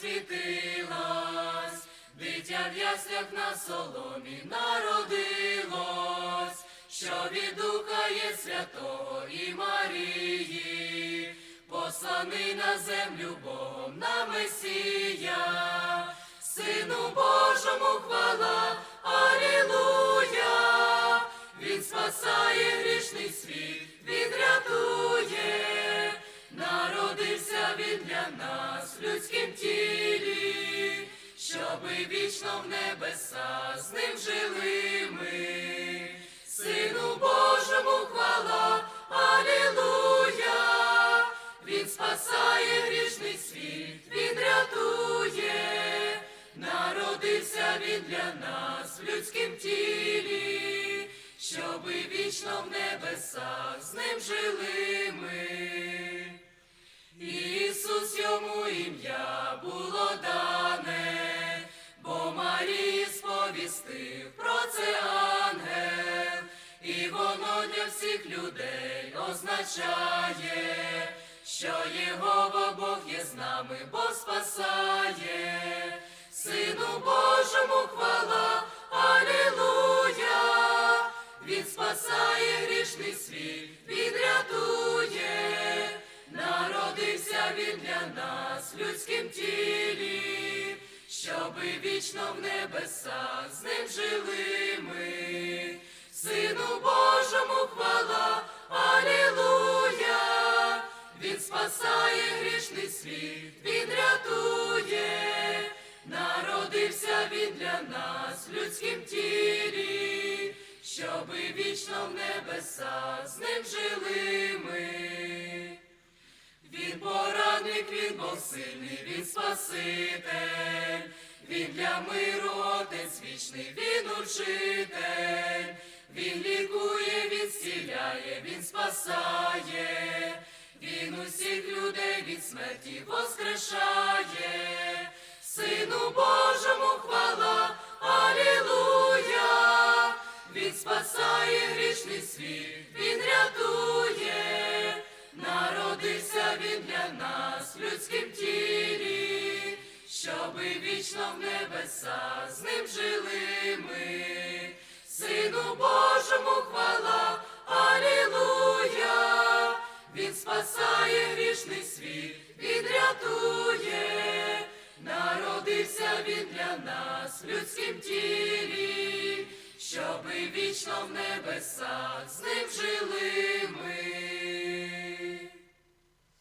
засвітилась, дитя в яслях на соломі народилось, що від Духа є святого і Марії, посланий на землю Богом на Месія, Сину Божому хвала, щоби вічно в небеса з ним жили ми. Сину Божому хвала, Алілуя, Він спасає грішний світ, він рятує, народився він для нас в людськім тілі, щоби вічно в небесах з ним жили ми. Ісус йому ім'я всіх людей означає, що Єгова Бог є з нами, бо спасає, Сину Божому хвала, Алілуя, Він спасає грішний світ, він рятує, народився він для нас в людськім тілі, щоби вічно в небесах з ним жили ми. Сину Божому хвала, світ, він рятує, народився він для нас в людськім тілі, щоби вічно в небесах з ним жили ми. Він порадник, він Бог він Спаситель, він для миру отець вічний, він учитель, він лікує, він зціляє, він спасає, він усіх людей від смерті воскрешає, Сину Божому хвала, Алілуя, він спасає грішний світ, він рятує, народився він для нас в людськім тілі, щоби вічно в небесах з ним жили ми. Сину Божому хвала, Алілуя, він спасає грішний світ, він рятує, народився він для нас в людськім тілі, щоби вічно в небесах з ним жили ми.